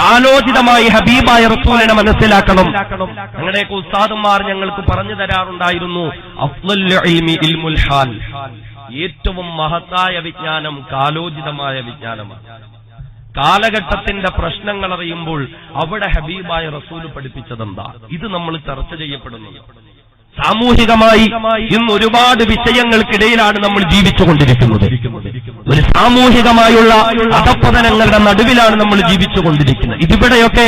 കാലോചിതമായി ഹബീബായ റസൂലിനെ മനസ്സിലാക്കണം. ഞങ്ങളുടെയൊക്കെ ഉസ്താദുമാർ ഞങ്ങൾക്ക് പറഞ്ഞു തരാറുണ്ടായിരുന്നു. ഏറ്റവും മഹത്തായ വിജ്ഞാനം കാലോചിതമായ വിജ്ഞാനമാണ്. കാലഘട്ടത്തിന്റെ പ്രശ്നങ്ങൾ അറിയുമ്പോൾ അവിടെ ഹബീബായ റസൂൽ പഠിപ്പിച്ചതെന്താ? ഇത് നമ്മൾ ചർച്ച ചെയ്യപ്പെടുന്നത്. സാമൂഹികമായി ഇന്ന് ഒരുപാട് വിഷയങ്ങൾക്കിടയിലാണ് നമ്മൾ ജീവിച്ചുകൊണ്ടിരിക്കുന്നത്. ഒരു സാമൂഹികമായുള്ള അധപ്പതനങ്ങളുടെ നടുവിലാണ് നമ്മൾ ജീവിച്ചുകൊണ്ടിരിക്കുന്നത്. ഇതിവിടെയൊക്കെ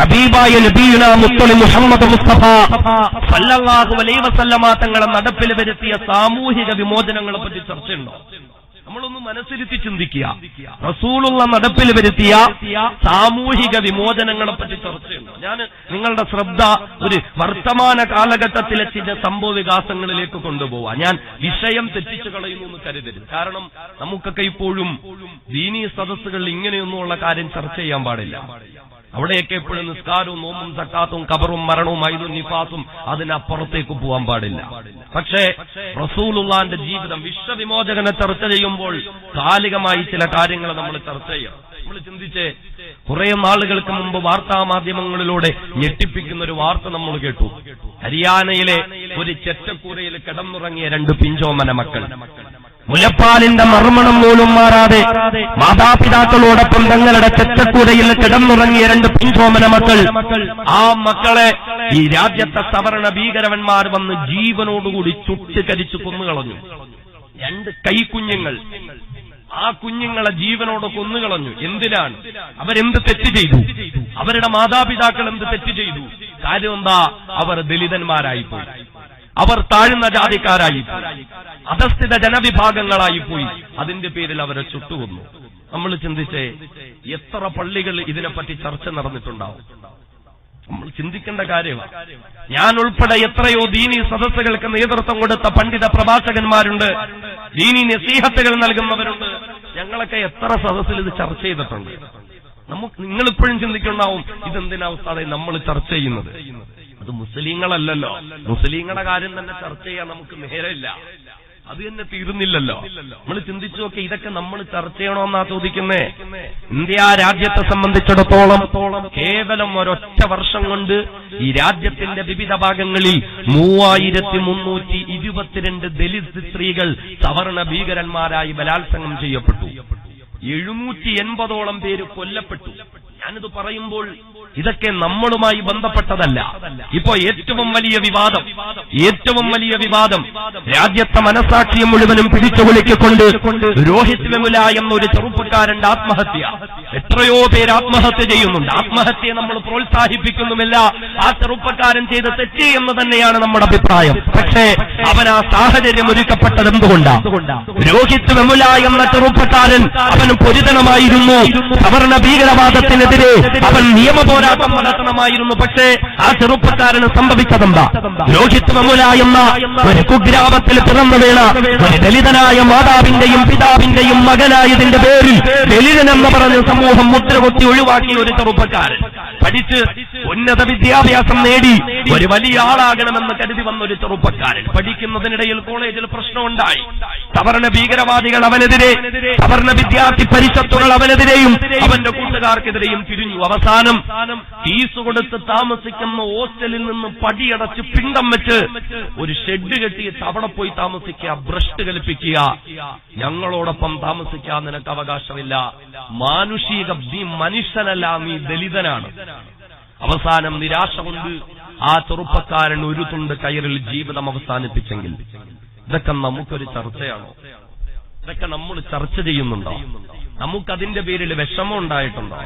ഹബീബായ നബീന മുത്തളി മുഹമ്മദ് മുസ്തഫ സല്ലാഹു അലൈഹി വസല്ലമ തങ്ങളെ നടപ്പിൽ വരുത്തിയ സാമൂഹിക വിമോചനങ്ങളെ പറ്റി ചർച്ചയുണ്ടോ? നമ്മളൊന്ന് മനസ്സിരുത്തി ചിന്തിക്കുക. റസൂളുള്ള നടപ്പിൽ വരുത്തിയ സാമൂഹിക വിമോചനങ്ങളെ പറ്റി ചർച്ചയുണ്ട്? ഞാൻ നിങ്ങളുടെ ശ്രദ്ധ ഒരു വർത്തമാന കാലഘട്ടത്തിലെ ചില സംഭവ വികാസങ്ങളിലേക്ക് കൊണ്ടുപോവാ. ഞാൻ വിഷയം തെറ്റിച്ചു കളയുന്നു എന്ന് കരുതരുത്. കാരണം നമുക്കൊക്കെ ഇപ്പോഴും ദീനീ സദസ്സുകളിൽ ഇങ്ങനെയൊന്നുമുള്ള കാര്യം ചർച്ച ചെയ്യാൻ പാടില്ല. അവിടെയൊക്കെ എപ്പോഴും നിസ്കാരവും നോമ്പും സക്കാത്തും കബറും മരണവും ഐതും നിഫാസും അതിനപ്പുറത്തേക്ക് പോകാൻ പാടില്ല. പക്ഷേ റസൂലുള്ളാന്റെ ജീവിതം വിശ്വവിമോചകനെ ചർച്ച ചെയ്യുമ്പോൾ കാലികമായി ചില കാര്യങ്ങൾ നമ്മൾ ചർച്ച ചെയ്യാം നമ്മൾ ചിന്തിച്ചേ കുറെ നാളുകൾക്ക് മുമ്പ് വാർത്താ മാധ്യമങ്ങളിലൂടെ ഞെട്ടിപ്പിക്കുന്ന ഒരു വാർത്ത നമ്മൾ കേട്ടു. ഹരിയാനയിലെ ഒരു ചെറ്റക്കൂരയിൽ കിടന്നുറങ്ങിയ രണ്ട് പിഞ്ചോമന മക്കൾ. മുലപ്പാലിന്റെ മർമ്മണം പോലും മാറാതെ മാതാപിതാക്കളോടൊപ്പം തങ്ങളുടെ ചെറ്റക്കൂരയിൽ കിടന്നുറങ്ങിയ രണ്ട് പിൻസോമന മക്കൾ. ആ മക്കളെ ഈ രാജ്യത്തെ സവർണ ഭീകരവന്മാർ വന്ന് ജീവനോടുകൂടി ചുട്ടുകരിച്ചു കൊന്നുകളഞ്ഞു. രണ്ട് കൈക്കുഞ്ഞുങ്ങൾ. ആ കുഞ്ഞുങ്ങളെ ജീവനോട് കൊന്നുകളഞ്ഞു. എന്തിനാണ്? അവരെന്ത് തെറ്റ് ചെയ്തു? അവരുടെ മാതാപിതാക്കൾ എന്ത് തെറ്റ് ചെയ്തു? കാര്യം എന്താ? അവർ ദലിതന്മാരായി പോയി അവർ താഴ്ന്ന ജാതിക്കാരായി അധസ്ഥിത ജനവിഭാഗങ്ങളായി പോയി. അതിന്റെ പേരിൽ അവരെ ചുട്ടുകൊന്നു. നമ്മൾ ചിന്തിച്ചേ എത്ര പള്ളികൾ ഇതിനെപ്പറ്റി ചർച്ച നടന്നിട്ടുണ്ടാവും. നമ്മൾ ചിന്തിക്കേണ്ട കാര്യമാണ്. ഞാൻ ഉൾപ്പെടെ എത്രയോ ദീനി സദസ്സുകൾക്ക് നേതൃത്വം കൊടുത്ത പണ്ഡിത പ്രഭാഷകന്മാരുണ്ട്. ദീനി നസീഹത്തുകൾ നൽകുന്നവരുണ്ട്. ഞങ്ങളൊക്കെ എത്ര സദസ്സിൽ ഇത് ചർച്ച ചെയ്തിട്ടുണ്ട്. നമുക്ക് നിങ്ങളിപ്പോഴും ചിന്തിക്കുന്നുണ്ടാവും ഇതെന്തിനാ ഉസ്താദെ നമ്മൾ ചർച്ച ചെയ്യുന്നത്? അത് മുസ്ലിങ്ങളല്ലല്ലോ. മുസ്ലിങ്ങളുടെ കാര്യം തന്നെ ചർച്ച ചെയ്യാൻ നമുക്ക് നേരമില്ല. അത് തന്നെ തീരുന്നില്ലല്ലോ. നമ്മൾ ചിന്തിച്ചു നോക്കി ഇതൊക്കെ നമ്മൾ ചർച്ച ചെയ്യണമെന്നാ ചോദിക്കുന്നേ. ഇന്ത്യ രാജ്യത്തെ സംബന്ധിച്ചിടത്തോളം കേവലം ഒരൊറ്റ വർഷം കൊണ്ട് ഈ രാജ്യത്തിന്റെ വിവിധ ഭാഗങ്ങളിൽ മൂവായിരത്തി മുന്നൂറ്റി ഇരുപത്തിരണ്ട് ദലിത് സ്ത്രീകൾ സവർണ ഭീകരന്മാരായി ബലാത്സംഗം ചെയ്യപ്പെട്ടു. എഴുന്നൂറ്റി എൺപതോളം പേര് കൊല്ലപ്പെട്ടു. ഞാനിത് പറയുമ്പോൾ ഇതൊക്കെ നമ്മളുമായി ബന്ധപ്പെട്ടതല്ല. ഇപ്പോ ഏറ്റവും വലിയ വിവാദം ഏറ്റവും വലിയ വിവാദം രാജ്യത്തെ മനസാക്ഷിയും മുഴുവനും പിടിച്ചു വിളിക്കൊണ്ട് രോഹിത് വെമുല എന്നൊരു ചെറുപ്പക്കാരന്റെ ആത്മഹത്യ. എത്രയോ പേര് ആത്മഹത്യ ചെയ്യുന്നുണ്ട്. ആത്മഹത്യയെ നമ്മൾ പ്രോത്സാഹിപ്പിക്കുന്നുമില്ല. ആ ചെറുപ്പക്കാരൻ ചെയ്ത തെറ്റ് എന്ന് തന്നെയാണ് നമ്മുടെ അഭിപ്രായം. പക്ഷേ അവൻ ആ സാഹചര്യം ഒരുക്കപ്പെട്ടത് എന്തുകൊണ്ടാണ് രോഹിത് വെമുല എന്ന ചെറുപ്പക്കാരൻ അവന് പൊരുതനമായിരുന്നു. സവർണ ഭീകരവാദത്തിനെതിരെ അവൻ നിയമ പോരാട്ടം നടത്തണമായിരുന്നു. പക്ഷേ ആ ചെറുപ്പക്കാരന് സംഭവിച്ചതെന്താ? രോഹിത് വെമുല എന്ന ഒരു കുഗ്രാമത്തിൽ പിറന്നു വീണ ഒരു ദലിതനായ മാതാവിന്റെയും പിതാവിന്റെയും മകനായതിന്റെ പേരിൽ ദലിതനെന്ന് പറഞ്ഞ സമൂഹം മുദ്രകുത്തി ഒഴിവാക്കിയ ഒരു ചെറുപ്പക്കാരൻ. പഠിച്ച് ഉന്നത വിദ്യാഭ്യാസം നേടി ഒരു വലിയ ആളാകണമെന്ന് കരുതി വന്ന ഒരു ചെറുപ്പക്കാരൻ. പഠിക്കുന്നതിനിടയിൽ കോളേജിൽ പ്രശ്നമുണ്ടായി. സവർണ ഭീകരവാദികൾ അവനെതിരെ സവർണ വിദ്യാർത്ഥി പരിഷത്തുകൾ അവനെതിരെയും അവന്റെ കൂട്ടുകാർക്കെതിരെയും തിരിഞ്ഞു. അവസാനം ഫീസ് കൊടുത്ത് താമസിക്കുന്ന ഹോസ്റ്റലിൽ നിന്ന് പടിയടച്ച് പിണ്ടം വെച്ച് ഒരു ഷെഡ് കെട്ടിയിട്ട് അവിടെ പോയി താമസിക്കുക ബ്രഷ് കൽപ്പിക്കുക ഞങ്ങളോടൊപ്പം താമസിക്കാൻ നിനക്ക് അവകാശമില്ല. മാനുഷിക നീ മനുഷ്യനല്ല നീ ദലിതനാണ്. അവസാനം നിരാശ കൊണ്ട് ആ ചെറുപ്പക്കാരൻ ഒരു തുണ്ട് കയറിൽ ജീവിതം അവസാനിപ്പിച്ചെങ്കിൽ ഇതൊക്കെ നമുക്കൊരു ചർച്ചയാണോ? ഇതൊക്കെ നമ്മൾ ചർച്ച ചെയ്യുന്നുണ്ടോ? നമുക്കതിന്റെ പേരിൽ വിഷമം ഉണ്ടായിട്ടുണ്ടോ?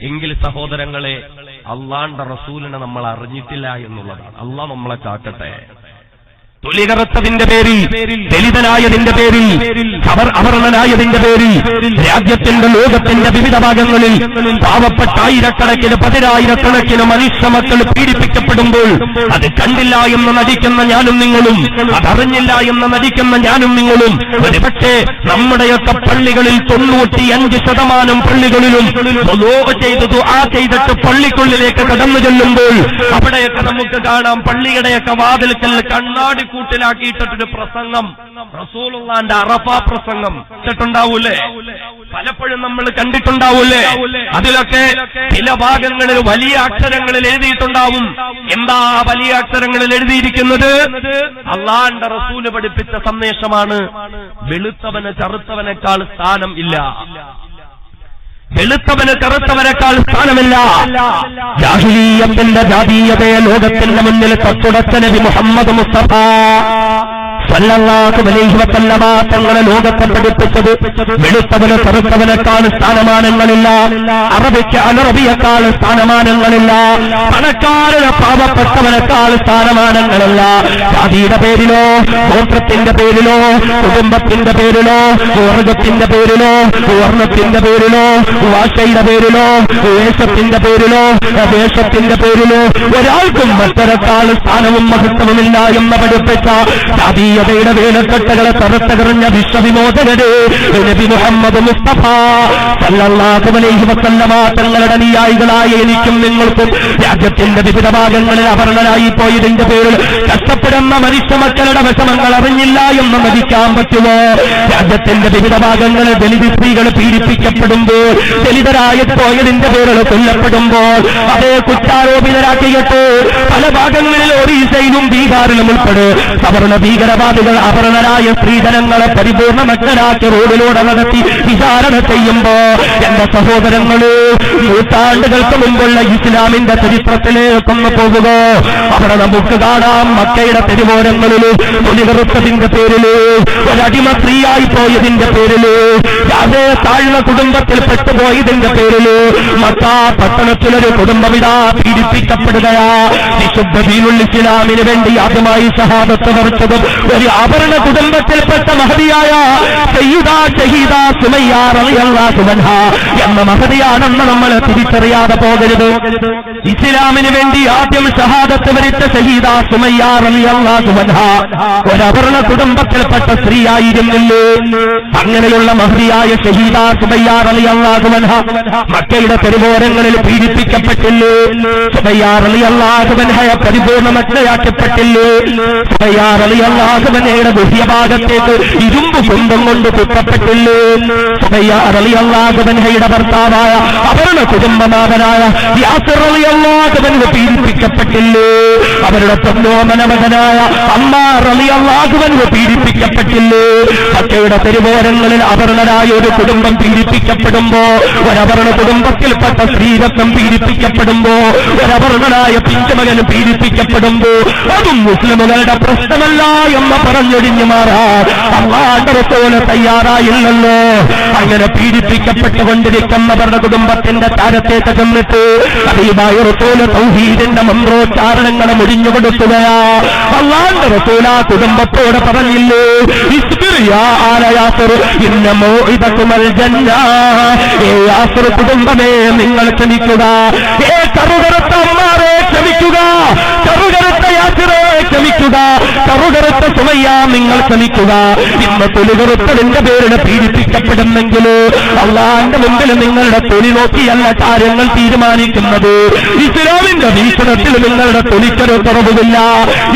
എങ്കിൽ സഹോദരങ്ങളെ അള്ളാണ്ട റസൂലിനെ നമ്മൾ അറിഞ്ഞിട്ടില്ല എന്നുള്ളതാണ്. അള്ളാഹ് നമ്മളെ കാക്കട്ടെ. തൊലികറുത്തതിന്റെ പേരിൽ ദലിതനായതിന്റെ പേരിൽ അവർ അവർണനായതിന്റെ പേരിൽ രാജ്യത്തിന്റെ ലോകത്തിന്റെ വിവിധ ഭാഗങ്ങളിൽ പാവപ്പെട്ട ആയിരക്കണക്കിന് പതിനായിരക്കണക്കിന് മനുഷ്യമക്കൾ പീഡിപ്പിക്കപ്പെടുമ്പോൾ അത് കണ്ടില്ല എന്ന് നടിക്കുന്ന ഞാനും നിങ്ങളും അതറിഞ്ഞില്ല എന്ന് നടിക്കുന്ന ഞാനും നിങ്ങളും ഒരുപക്ഷെ നമ്മുടെയൊക്കെ പള്ളികളിൽ തൊണ്ണൂറ്റിയഞ്ച് ശതമാനം പള്ളികളിലും ദുആ ചെയ്തു ആ ചെയ്തിട്ട് പള്ളിക്കുള്ളിലേക്ക് കടന്നു ചെല്ലുമ്പോൾ അവിടെയൊക്കെ നമുക്ക് കാണാം പള്ളിയുടെയൊക്കെ വാതിൽക്കൽ കണ്ണാടി കൂട്ടിലാക്കിയിട്ടൊരു പ്രസംഗം. റസൂലുള്ളാന്റെ അറഫ പ്രസംഗം. ഇട്ടിട്ടുണ്ടാവൂലേ പലപ്പോഴും നമ്മൾ കണ്ടിട്ടുണ്ടാവൂലേ? അതിലൊക്കെ ചില ഭാഗങ്ങളിൽ വലിയ അക്ഷരങ്ങളിൽ എഴുതിയിട്ടുണ്ടാവും. എന്താ വലിയ അക്ഷരങ്ങളിൽ എഴുതിയിരിക്കുന്നത്? അള്ളാന്റെ റസൂൽ പഠിപ്പിച്ച സന്ദേശമാണ്. വെളുത്തവന് ചറുത്തവനേക്കാൾ സ്ഥാനം ഇല്ല. വെളുത്തവന് കറുത്തവനേക്കാൾ സ്ഥാനമില്ല. ജാഹിലീയത്തിന്റെ ജാതീയതയെ ലോകത്തിന്റെ മുന്നിൽ തത്തുടച്ച നബി മുഹമ്മദ് മുസ്തഫ. തങ്ങളെ ലോകത്തെ പഠിപ്പിച്ചത് വെളുത്തവന് കറുത്തവനേക്കാൾ സ്ഥാനമാനങ്ങളില്ല അറബിക്ക് അനറബിയേക്കാൾ സ്ഥാനമാനങ്ങളില്ല പണക്കാരന് പാവപ്പെട്ടവനേക്കാൾ സ്ഥാനമാനങ്ങളില്ല. ജാതിയുടെ പേരിലോ ഗോത്രത്തിന്റെ പേരിലോ കുടുംബത്തിന്റെ പേരിലോ വർഗത്തിന്റെ പേരിലോ വർണത്തിന്റെ പേരിലോ ഭാഷയുടെ പേരിലോ വേഷത്തിന്റെ പേരിലോ ദേശത്തിന്റെ പേരിലോ ഒരാൾക്കും മറ്റൊരക്കാൾ സ്ഥാനവും മഹത്വവുമില്ല എന്ന് പഠിപ്പിച്ച ജാതീയതയുടെ വേലക്കെട്ടുകളെ തറത്തകറിഞ്ഞ വിശ്വവിമോചകര് നബി മുഹമ്മദ് മുസ്തഫ എനിക്കും നിങ്ങൾക്കും രാജ്യത്തിന്റെ വിവിധ ഭാഗങ്ങളിൽ അപർണരായി പോയതിന്റെ പേരിൽ കഷ്ടപ്പെടുന്ന മനുഷ്യ മക്കളുടെ വിഷമങ്ങൾ അറിഞ്ഞില്ല എന്ന് മതിക്കാൻ പറ്റുമോ രാജ്യത്തിന്റെ വിവിധ ഭാഗങ്ങളിൽ ദലിത് സ്ത്രീകൾ പീഡിപ്പിക്കപ്പെടുമ്പോൾ ദലിതരായി പോയതിന്റെ പേരിൽ കൊല്ലപ്പെടുമ്പോൾ അതേ കുറ്റാരോപിതരാക്കിയിട്ട് പല ഭാഗങ്ങളിൽ ഒറീസയിലും ബീഹാറിലും ഉൾപ്പെടെ സവർണ ഭീകരവാദികൾ അപർണരായ സ്ത്രീജനങ്ങളെ പരിപൂർണ മക്കളാക്കി റോഡിലൂടെ നടത്തി വിചാരണ ചെയ്യുമ്പോ എന്റെ സഹോദരങ്ങൾ നൂറ്റാണ്ടുകൾക്ക് മുമ്പുള്ള ഇസ്ലാമിന്റെ ചരിത്രത്തിലേക്കൊന്ന് പോകുക. അവിടെ നമുക്ക് കാണാം മക്കയുടെ തെരുവോരങ്ങളിൽ പുലികറുത്തതിന്റെ പേരിൽ ഒരടിമ സ്ത്രീയായി പോയതിന്റെ പേരിൽ അതേ താഴ്ന്ന കുടുംബത്തിൽ പെട്ടുപോയതിന്റെ പേരിൽ മക്ക പട്ടണത്തിലൊരു കുടുംബമിതാ പീഡിപ്പിക്കപ്പെടുകയാ. വിശുദ്ധ ഇസ്ലാമിന് വേണ്ടി ആദ്യമായി സഹാബത്ത് വരച്ചതും ഒരു അപർണ കുടുംബത്തിൽപ്പെട്ട മഹതിയായ എന്ന മഹതിയാണെന്ന് നമ്മൾ തിരിച്ചറിയാതെ പോകരുത്. ഇസ്ലാമിന് വേണ്ടി ആദ്യം ഷഹാദത്ത് വരിച്ച ഷഹീദ ഒരു അപർണ കുടുംബത്തിൽപ്പെട്ട സ്ത്രീയായിരുന്നില്ലേ? അങ്ങനെയുള്ള മഹതിയായ ഷഹീദ സുമയ്യ റളിയല്ലാഹു അൻഹ മക്കയുടെ തെരുവോരങ്ങളിൽ പീഡിപ്പിക്കപ്പെട്ടില്ലേ? സുമയ്യ റളിയല്ലാഹു അൻഹയെ പരിപൂർണ മക്കളയാക്കപ്പെട്ടില്ലേ സുമയ്യ റളിയല്ലാഹു ബഹ്യഭാഗത്തേക്ക് ഇരുമ്പ് കുന്തം കൊണ്ട് കുത്തപ്പെട്ടില്ലേ ഭർത്താവായ അവരുടെ കുടുംബനാഥനായ പീഡിപ്പിക്കപ്പെട്ടില്ലേ? അവരുടെ പൊന്നോമന മകനായ അമ്മ റളിയല്ലാഹു അൻഹു പീഡിപ്പിക്കപ്പെട്ടില്ലേ? മക്കയുടെ തെരുവോരങ്ങളിൽ അപർണരായ ഒരു കുടുംബം പീഡിപ്പിക്കപ്പെടുമ്പോ ഒരപർണ കുടുംബത്തിൽപ്പെട്ട സ്ത്രീരത്നം പീഡിപ്പിക്കപ്പെടുമ്പോ ഒരപർണനായ പിഞ്ചമകൻ പീഡിപ്പിക്കപ്പെടുമ്പോ അതും മുസ്ലിമുകളുടെ പ്രശ്നമല്ല എന്ന് പറഞ്ഞൊടിഞ്ഞു മാറാൻ തയ്യാറായില്ലല്ലോ. അങ്ങനെ പീഡിപ്പിക്കപ്പെട്ടുകൊണ്ടിരിക്കുന്നവരുടെ കുടുംബത്തിന്റെ താരത്തെ തകർന്നിട്ട് അതീമായ സൗഹീദിന്റെ മന്ത്രോച്ചാരണങ്ങളെ മുടിഞ്ഞു കൊടുക്കുകയാ കുടുംബത്തോട് പറഞ്ഞില്ലേ കുടുംബമേ നിങ്ങൾ ക്ഷമിക്കുക. ഏ കറുകറുത്ത അമ്മാരെ ക്ഷമിക്കുക. ക്ഷമിക്കുക. കറുകറുത്ത സുമയ്യ നിങ്ങൾ ക്ഷമിക്കുക. ഇന്ന് തൊലികറുത്തതിന്റെ പേരിൽ പീഡിപ്പിക്കപ്പെടുന്നെങ്കിൽ അള്ളാന്റെ മുമ്പിൽ നിങ്ങളുടെ തൊലി നോക്കിയല്ല കാര്യങ്ങൾ തീരുമാനിക്കുന്നത്. ഇസ്ലാമിന്റെ വീക്ഷണത്തിൽ നിങ്ങളുടെ തൊലിക്കൊരു കുറവില്ല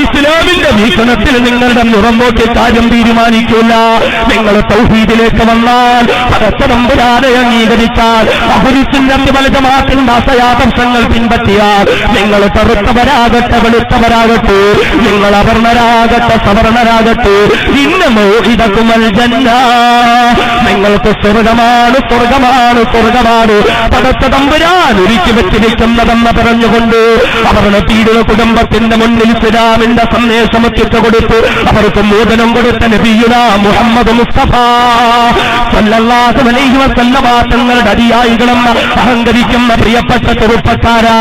ഇസ്ലാമിന്റെ വീക്ഷണത്തിൽ നിങ്ങളുടെ നിറം നോക്കി കാര്യം തീരുമാനിക്കില്ല. നിങ്ങൾ സൗഹീദിലേക്ക് വന്നാൽ പരസ്പരമ്പരാതെ അംഗീകരിച്ചാൽ അഹുരിസിന്റെ വലുതമാക്കുന്ന അസയാദർശങ്ങൾ പിൻപറ്റിയാൽ നിങ്ങൾ കറുത്തവരാകട്ടെ വെളുത്തവരാകട്ടെ. നിങ്ങൾ അവർണരാകട്ടെ സവർണരാകട്ടെ. ഇന്നമോ ഇതക്കുമൽ ജന്ന. നിങ്ങൾക്ക് സ്വർഗമാണ് സ്വർഗമാണ് സ്വർഗമാണ്. പടത്ത തമ്പുരാൻ ഒരുക്കി വെച്ചിരിക്കുന്നതെന്ന് പറഞ്ഞുകൊണ്ട് അവരുടെ പീഡിത കുടുംബത്തിന്റെ മുന്നിൽ ഇസ്ലാമിന്റെ സന്ദേശം എത്തിച്ചു കൊടുത്ത് അവർക്ക് മോദനം കൊടുത്ത നബിയുന മുഹമ്മദ് മുസ്തഫ. സല്ലല്ലാഹു അലൈഹി വസല്ലമ തങ്ങളുടെ അഹങ്കരിക്കുന്ന പ്രിയപ്പെട്ട ചെറുപ്പക്കാരാ.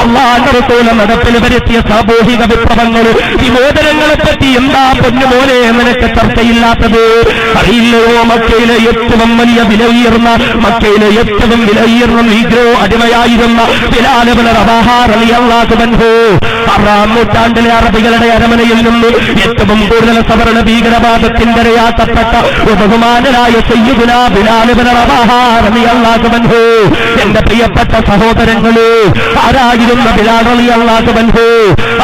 അള്ളാന്റെ റസൂല നടപ്പിൽ വരുത്തിയ സാമൂഹിക വിപ്ലവങ്ങൾ വിമോചനങ്ങളെ പറ്റി എന്താ പൊന്നുപോലെ നിനക്ക് ചർച്ചയില്ലാത്തത്? അറിയില്ലയോ? മക്കയിലെ ഏറ്റവും വലിയ വില ഉയർന്ന മക്കയിലെ ഏറ്റവും വില ഉയർന്ന നീഗ്രോ അടിമയായിരുന്ന ബിലാലബിന് റബാഹാറിയാഹുബൻഹു ആറാം നൂറ്റാണ്ടിലെ അറബികളുടെ അരമനയിൽ നിന്ന് ഏറ്റവും കൂടുതൽ സവർണ ഭീകരവാദത്തിന്റെ ഇരയാക്കപ്പെട്ട ബഹുമാനരായ സയ്യിദുന റബാഹാറിയാഹുബൻഹു എന്റെ പ്രിയപ്പെട്ട സഹോദരങ്ങളോ ആരായിരുന്ന റളിയല്ലാഹു അൻഹു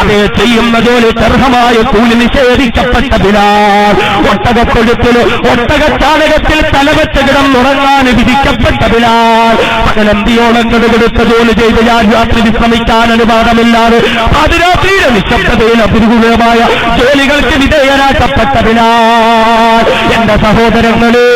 അതേ ചെയ്യുന്ന ജോലി ദർഹമായ കൂലി നിഷേധിക്കപ്പെട്ട ബിലാൽ. ഒട്ടകത്തൊഴുത്തിൽ ഒട്ടകച്ചാലകത്തിൽ തലവെച്ച് കിടന്നുറങ്ങാൻ വിധിക്കപ്പെട്ട ബിലാൽ. പകലന്തിയോളം കടുകെടുത്ത ജോലി ചെയ്ത് ഞാൻ രാത്രി വിശ്രമിക്കാൻ അനുവാദമില്ലാതെ പാതിരാത്രിയിലെ നിശബ്ദതയിൽ അപരിഗുണമായ ജോലികൾക്ക് വിധേയരാക്കപ്പെട്ട ബിലാൽ. എന്റെ സഹോദരങ്ങളെ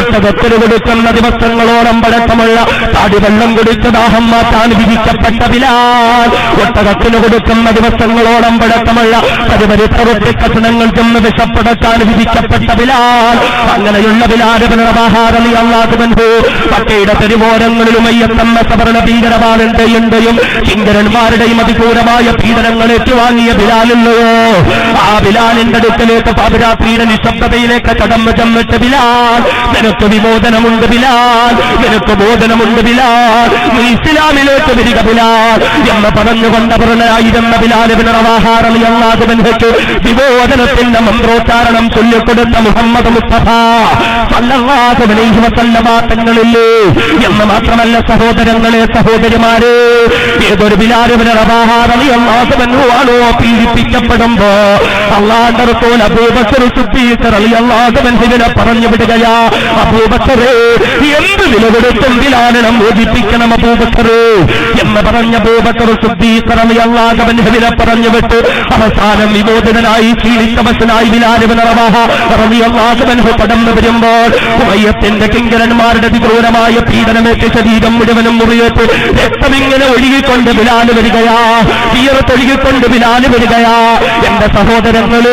ഒട്ടകത്തിന് കൊടുക്കുന്ന ദിവസങ്ങളോളം പഴക്കമുള്ള താടി വെള്ളം കുടിച്ച ദാഹം മാറ്റാൻ വിധിക്കപ്പെട്ട ബിലാൽ. ഒട്ടകത്തിന് കൊടുക്കുന്ന ദിവസങ്ങളോളം പഴക്കമുള്ള പരിപരി പ്രവൃത്തി കഷണങ്ങൾ ചെന്ന് വിഷപ്പെടുത്താൻ വിധിക്കപ്പെട്ട ബിലാൽ. അങ്ങനെയുള്ള ബിലാരപനമാഹാരളി അള്ളാഹുബന്ധു പട്ടയുടെ തെരുവോരങ്ങളിലും അയ്യത്തമ്മ സവർണ ഭീകരവാളിന്റെയും കിങ്കരന്മാരുടെയും അതിക്രൂരമായ പീഡനങ്ങൾ ഏറ്റുവാങ്ങിയ ബിലാലുള്ളയോ ആ ബിലാലിന്റെ അടുക്കലേക്ക് പാതിരാത്രിയുടെ നിശബ്ദതയിലേക്ക് കടന്നു ചെന്നിട്ട് ബിലാൽ നിനക്ക് വിമോചനമുണ്ട് ബിലാൽ. നിനക്ക് ബോധനമുണ്ട് ബിലാൽ. നീ ഇസ്ലാമിലേക്ക് വരിക ബിലാൽ. എന്ന് പറഞ്ഞുകൊണ്ട് പറഞ്ഞായിരുന്ന ബിലാലിബിന് ബന്ധിച്ചു വിമോചനത്തിന്റെ മന്ത്രോച്ചാരണം ചൊല്ലിക്കൊടുത്ത മുഹമ്മദ് മുസ്തഫ തങ്ങളില്ലേ. എന്ന് മാത്രമല്ല സഹോദരങ്ങളെ സഹോദരിമാരെ ഏതൊരു ബിലാലിബിന് റവാഹാറളി അള്ളാഹുബന്ധുവാണോ പീഡിപ്പിക്കപ്പെടുമ്പോ? അള്ളാഹ് അബൂബക്കർ സിദ്ദീഖ് റളിയല്ലാഹു അൻഹുവിനെ പറഞ്ഞു വിടുകയാ. അബൂബക്കറേ എന്ത് വിലകൊടുത്തും കൊടുത്തും ബോധിപ്പിക്കണം അബൂബക്കറേ? എന്ന് പറഞ്ഞ അബൂബക്കർ സിദ്ദീഖ് റളിയല്ലാഹു അൻഹുവിനെ പറഞ്ഞു വിട്ട്. അവസാനം വിമോചനനായി ക്ഷീണിച്ചവശനായി ബിലാലിബിൻ റവാഹ റളിയല്ലാഹു അൻഹു കടന്നു വരുമ്പോൾ ഉമയ്യത്തിന്റെ കിങ്കരന്മാരുടെ വിക്രൂരമായ പീഡനമേറ്റ് ശരീരം മുഴുവനും മുറിയേറ്റ് രക്തമിങ്ങനെ ഒഴുകിക്കൊണ്ട് ബിലാൽ വരികയാ. തീർത്തൊഴുകിക്കൊണ്ട് ബിലാൽ വരികയാ. എന്റെ സഹോദരങ്ങൾ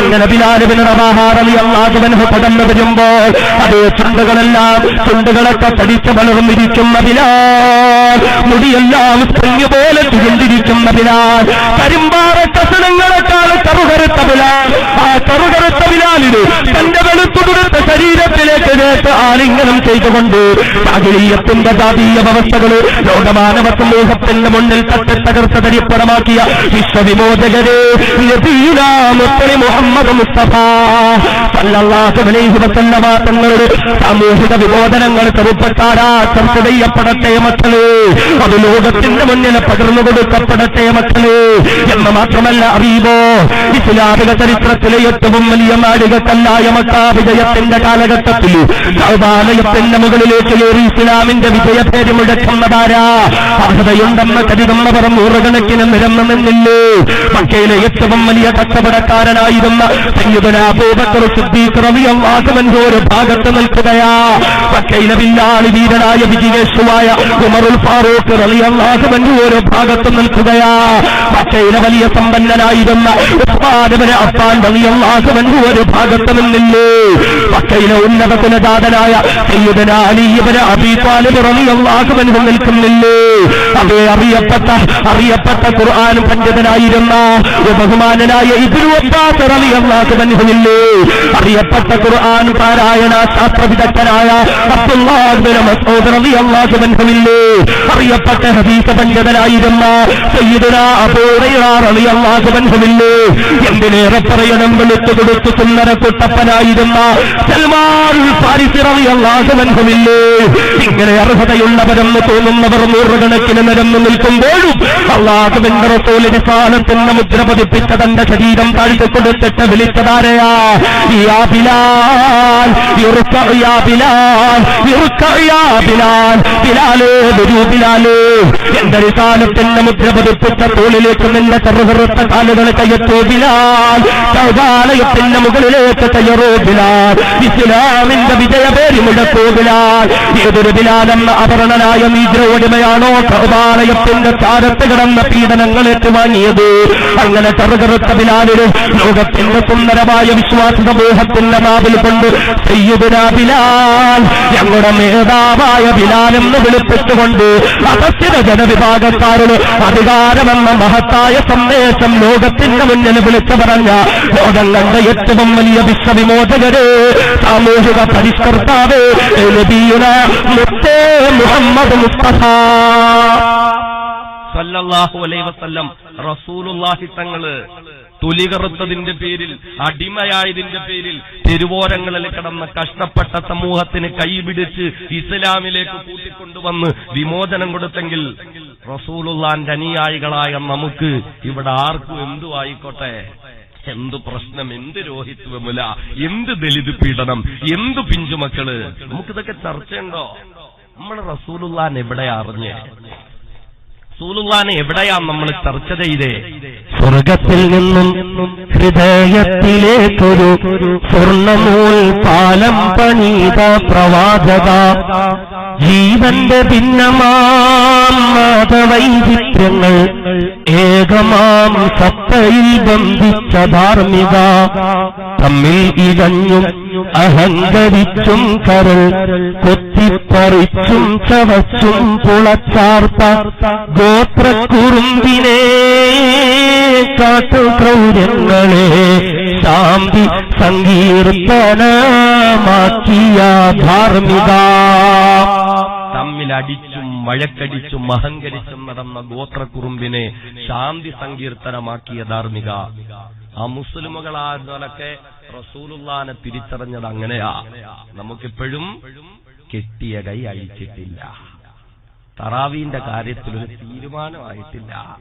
അങ്ങനെ ബിലാലുവിന് റവാഹാറലി അള്ളാഹുവൻഹു കടന്നു വരുമ്പോൾ അതേ ചുണ്ടുകളെല്ലാം ചുണ്ടുകളൊക്കെ തടിച്ച് വളർന്നിരിക്കുന്നതിനാൽ മുടിയെല്ലാം സ്പ്രിങ് പോലെ തുരുണ്ടിരിക്കുന്ന ബിലാൽ കരിമ്പാറ കഷണങ്ങളെക്കാൾ കറുകരുത്തവിലാൽ ആ കറുകരുത്തവിലാലിന് തന്റെ വെളുത്തുകൊടുത്ത ശരീരത്തിലേക്ക് കേട്ട് ആലിംഗനം ചെയ്തുകൊണ്ട് സാഹചര്യത്തിന്റെ ജാതീയ വ്യവസ്ഥകൾ ലോകമാനവ സമൂഹത്തിന്റെ മുന്നിൽ തട്ടി തകർത്ത് തരിപ്പടമാക്കിയ വിശ്വവിമോചകരെ മുഹമ്മദ് മുസ്തഫ സല്ലല്ലാഹു അലൈഹി തങ്ങളുടെ സാമൂഹിക വിമോചനങ്ങൾ ചെറുപ്പക്കാരാ ചെയ്യപ്പെടട്ടെ മക്കളെ. അത് ലോകത്തിന്റെ മുന്നിൽ പകർന്നു കൊടുക്കപ്പെടട്ടെ മക്കൾ. എന്ന് മാത്രമല്ല അറിയുമോ? ഇസ്ലാമിക ചരിത്രത്തിലെ ഏറ്റവും വലിയ നാടികക്കല്ലായ മക്കാ വിജയത്തിന്റെ കാലഘട്ടത്തിൽ സൗദാലയത്തിന്റെ മുകളിലേക്ക് കയറി ഇസ്ലാമിന്റെ വിജയപേര് മുഴക്കുന്നതാരാ അർഹതയുണ്ടെന്ന് കരുതുന്നവർ നൂറുകണക്കിന് നിരന്നു നിന്നില്ലേ? മക്കയിലെ ഏറ്റവും വലിയ കച്ചവടക്കാരനായിരുന്ന സയ്യിദുന അബൂബക്കർ സിദ്ദീഖ് അൻഹു ഒരു ഭാഗത്ത് നിൽക്കുകയാ. മക്കയിലെ വില്ലാളി വീരനായ വിജയേഷുവായ ഉമറുൽ ഫാറൂഖ് റളിയല്ലാഹു അൻഹു ഒരു ഭാഗത്ത് നിൽക്കുകയാ. മക്കയിലെ വലിയ സമ്പന്നനായിരുന്ന ഉസ്മാൻ ഇബ്നു അഫ്ഫാൻ റളിയല്ലാഹു അൻഹു ഒരു ഭാഗത്ത് നിന്നില്ലേ. മക്കയിലെ ഉന്നത കുലജാതനായ സയ്യിദുന അലി ഇബ്നു അബീ താലിബ് റളിയല്ലാഹു അൻഹു നിൽക്കുന്നില്ലേ. അതേ അറിയപ്പെട്ട അറിയപ്പെട്ട ഖുർആൻ പണ്ഡിതനായിരുന്ന ബഹുമാനനായ ഇബ്നു അബ്ബാസ് റളിയല്ലാഹു ഇല്ലേ അറിയപ്പെട്ട ഖുർആൻ പാരായണ ശാസ്ത്ര വിദഗ്ധനായ അറിയപ്പെട്ട ഹദീസ് പണ്ഡിതനായിരുന്ന എന്തിനേറെ പറയണം? വെളുത്തു കൊടുത്തു സുന്ദര കുട്ടപ്പനായിരുന്ന ഇങ്ങനെ അർഹതയുള്ളവരെന്ന് തോന്നുന്നവർ നൂറുകണക്കിന് നിരന്നു നിൽക്കുമ്പോഴും അള്ളാഹുവിന്റെ റസൂലിന് സാലത്തിന്റെ മുദ്ര പതിപ്പിച്ച തന്റെ ശരീരം താഴ്ത്തി കൊടുത്തിട്ട് വിളിച്ചതാരയാ? എന്റെ റിസാലത്തിന്റെ മുദ്ര പതിപ്പിച്ച തോളിലേക്ക് നിന്റെ ചെറുകറുത്ത കാലുകൾ കയ്യത്തോ ബിലാൽ കൗബാലയത്തിന്റെ മുകളിലേക്ക് കയറോ ബിലാൽ ഇസ്ലാമിന്റെ വിജയപേരി മുഴക്കോ ബിലാൽ ഏതൊരു ബിലാലെന്ന അപരണനായ നീദ്രോടിമയാണോ കൗബാലയത്തിന്റെ ചാരത്ത് കിടന്ന പീഡനങ്ങൾ ഏറ്റുവാങ്ങിയത് അങ്ങനെ ചെറുകറുത്ത ബിലാലിന് ലോകത്തിന്റെ സുന്ദരമായ വിശ്വാസ സമൂഹത്തിന്റെ നാവിൽ കൊണ്ട് ബിലാൽ ഞങ്ങളുടെ നേതാവായ ബിലാൽ എന്ന് വിളിപ്പിച്ചുകൊണ്ട് അപസ്ഥിത ജനവിഭാഗക്കാരുടെ അധികാരമെന്ന മഹത്തായ സന്ദേശം ലോകത്തിന്റെ മുന്നിൽ വിളിച്ചു പറഞ്ഞ ലോകം കണ്ട ഏറ്റവും വലിയ വിശ്വവിമോചകര് സാമൂഹിക പരിഷ്കർത്താവ് മുഹമ്മദ് മുസ്തഫ. സല്ലല്ലാഹു അലൈഹി വസല്ലം റസൂലുള്ളാഹി തങ്ങൾ തൊലികറുത്തതിന്റെ പേരിൽ അടിമയായതിന്റെ പേരിൽ തെരുവോരങ്ങളിൽ കിടന്ന കഷ്ടപ്പെട്ട സമൂഹത്തിന് കൈപിടിച്ച് ഇസ്ലാമിലേക്ക് കൂട്ടിക്കൊണ്ടുവന്ന് വിമോചനം കൊടുത്തെങ്കിൽ റസൂലുള്ളാന്റെ അനുയായികളായ നമുക്ക് ഇവിടെ ആർക്കും എന്തു ആയിക്കോട്ടെ? എന്ത് പ്രശ്നം? എന്ത് രോഹിത്വമുല എന്ത് ദലിത് പീഡനം? എന്ത് പിഞ്ചുമക്കൾ? നമുക്കിതൊക്കെ ചർച്ചയുണ്ടോ? നമ്മൾ റസൂലുള്ളാൻ എവിടെയാ അറിഞ്ഞേ? റസൂലുള്ളാനെ എവിടെയാ നമ്മൾ ചർച്ച ചെയ്തേ? സ്വർഗത്തിൽ നിന്നും ഹൃദയത്തിലേക്കൊരു സ്വർണമൂൽ പാലം പണീത പ്രവാചക ജീവന്റെ ഭിന്നമാം ഏകമാം സത്തയിൽ ബന്ധിച്ച ധാർമ്മിക തമ്മിൽ ഇഴഞ്ഞും അഹങ്കരിച്ചും കരൾ കൊത്തിപ്പറിച്ചും ചവച്ചും പുളച്ചാർത്ത ഗോത്രക്കുറുമ്പിനെ കാട്ടുക്രൗര്യങ്ങളെ ശാന്തി സങ്കീർത്തനമാക്കിയ ധാർമ്മിക. തമ്മിൽ അടിച്ചും വഴക്കടിച്ചും അഹങ്കരിച്ചും നടന്ന ഗോത്രക്കുറുമ്പിനെ ശാന്തി സങ്കീർത്തനമാക്കിയ ധാർമ്മിക. ആ മുസ്ലിമുകളായിരുന്നവരൊക്കെ റസൂലുള്ളാനെ തിരിച്ചറിഞ്ഞത് അങ്ങനെയാ. നമുക്കിപ്പോഴും കെട്ടിയ കൈ അഴിച്ചിട്ടില്ല. തറാവീന്റെ കാര്യത്തിൽ ഒരു തീരുമാനമായിട്ടില്ല.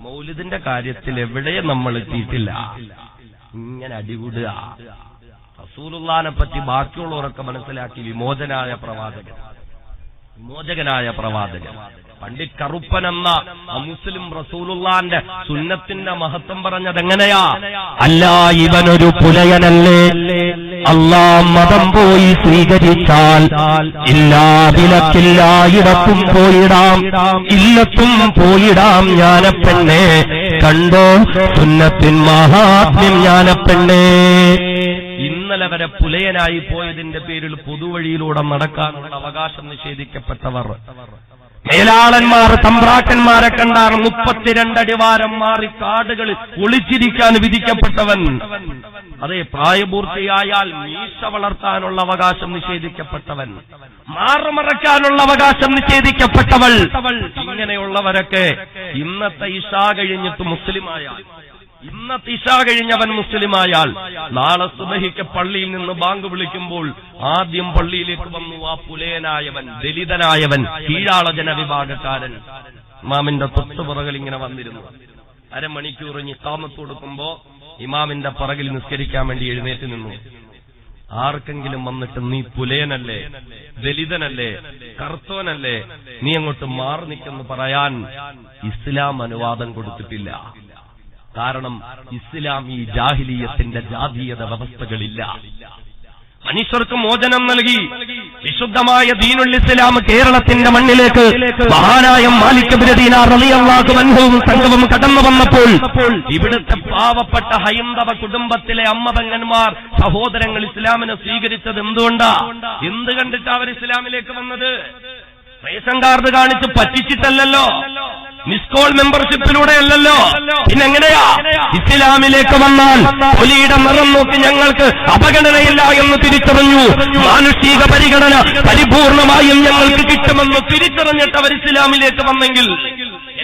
മൗലിദിന്റെ കാര്യത്തിൽ എവിടെ നമ്മൾ എത്തിയിട്ടില്ല. ഇങ്ങനെ അടികൂടുക. റസൂലുള്ളാനെ പറ്റി ബാക്കിയുള്ളവരൊക്കെ മനസ്സിലാക്കി വിമോചനായ പ്രവാചകൻ. വിമോചകനായ പ്രവാചകൻ. പണ്ഡിറ്റ് കറുപ്പൻ എന്ന മുസ്ലിം റസൂലുള്ളാന്റെ സുന്നത്തിന്റെ മഹത്വം പറഞ്ഞത് എങ്ങനെയാ? അല്ല ഇവനൊരു പുലയനല്ലേ? അല്ലാ മതം പോയി സ്വീകരിച്ചാൽ ഇല്ലാ വിലക്കില്ലായിടത്തും പോയിടാം. ഇല്ലത്തും പോയിടാം ഞാനപ്പെണ്ണേ കണ്ടോ? സുന്നത്തിൻ മഹാത്മ്യം ജ്ഞാനപ്പെണ്ണേ. ഇന്നലെ വരെ പുലയനായി പോയതിന്റെ പേരിൽ പൊതുവഴിയിലൂടെ നടക്കാനുള്ള അവകാശം നിഷേധിക്കപ്പെട്ടവർ. മേലാളന്മാർ തമ്പ്രാക്കന്മാരെ കണ്ടാർ മുപ്പത്തിരണ്ടടിവാരം മാറി കാടുകൾ ഒളിച്ചിരിക്കാൻ വിധിക്കപ്പെട്ടവൻ. അതെ പ്രായപൂർത്തിയായാൽ മീശ വളർത്താനുള്ള അവകാശം നിഷേധിക്കപ്പെട്ടവൻ. മാറുമറക്കാനുള്ള അവകാശം നിഷേധിക്കപ്പെട്ടവൾ. ഇങ്ങനെയുള്ളവരൊക്കെ ഇന്നത്തെ ഇഷ കഴിഞ്ഞിട്ട് മുസ്ലിമായാൽ ഇന്നത്തെ ഇഷ കഴിഞ്ഞവൻ മുസ്ലിമായാൽ നാളെ സുബഹിക്ക് പള്ളിയിൽ നിന്ന് ബാങ്ക് വിളിക്കുമ്പോൾ ആദ്യം പള്ളിയിലേക്ക് വന്നു ആ പുലേനായവൻ ദലിതനായവൻ കീഴാള ജനവിഭാഗക്കാരൻ ഇമാമിന്റെ തൊട്ടു പുറകിൽ ഇങ്ങനെ വന്നിരുന്നു. അരമണിക്കൂർ ഇക്കാമത്ത് കൊടുക്കുമ്പോ ഇമാമിന്റെ പുറകിൽ നിസ്കരിക്കാൻ വേണ്ടി എഴുന്നേറ്റ് നിന്നു. ആർക്കെങ്കിലും വന്നിട്ട് നീ പുലേനല്ലേ ദലിതനല്ലേ? കർത്തോനല്ലേ നീ അങ്ങോട്ട് മാറി നിൽക്കെന്ന് പറയാൻ ഇസ്ലാം അനുവാദം കൊടുത്തിട്ടില്ല. കാരണം ഇസ്ലാം ഈ ജാഹിലീയത്തിന്റെ ജാതീയത വ്യവസ്ഥകളില്ല. മനുഷ്യർക്ക് മോചനം നൽകി വിശുദ്ധമായ ദീനുൽ ഇസ്ലാം കേരളത്തിന്റെ മണ്ണിലേക്ക് മഹാനായ മാലിക്കബിരദീനാറിയാഹുവും സംഘവും കടന്നു വന്നപ്പോൾ ഇവിടുത്തെ പാവപ്പെട്ട ഹൈന്ദവ കുടുംബത്തിലെ അമ്മതങ്ങന്മാർ സഹോദരങ്ങൾ ഇസ്ലാമിനെ സ്വീകരിച്ചത് എന്തുകൊണ്ടാ? എന്ത് കണ്ടിട്ടാ അവർ ഇസ്ലാമിലേക്ക് വന്നത്? റേഷൻ കാർഡ് കാണിച്ച് പറ്റിച്ചിട്ടല്ലല്ലോ. മിസ് കോൾ മെമ്പർഷിപ്പിലൂടെ അല്ലല്ലോ. പിന്നെങ്ങനെയാ? ഇസ്ലാമിലേക്ക് വന്നാൽ പുലിയുടെ നിറം നോക്കി ഞങ്ങൾക്ക് അപഗണനയില്ല എന്ന് തിരിച്ചറിഞ്ഞു. മാനുഷിക പരിഗണന പരിപൂർണമായും ഞങ്ങൾക്ക് കിട്ടുമെന്ന് തിരിച്ചറിഞ്ഞിട്ട് അവർ ഇസ്ലാമിലേക്ക് വന്നെങ്കിൽ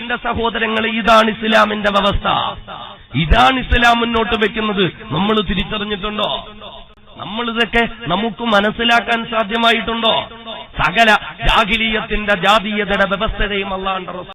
എന്റെ സഹോദരങ്ങൾ ഇതാണ് ഇസ്ലാമിന്റെ വ്യവസ്ഥ. ഇതാണ് ഇസ്ലാം മുന്നോട്ട് വെക്കുന്നത്. നമ്മൾ തിരിച്ചറിഞ്ഞിട്ടുണ്ടോ? നമ്മളിതൊക്കെ നമുക്ക് മനസ്സിലാക്കാൻ സാധ്യമായിട്ടുണ്ടോ? സകല ജാഗിലീയത്തിന്റെ ജാതീയതയുടെ വ്യവസ്ഥതയും അല്ലാണ്ട്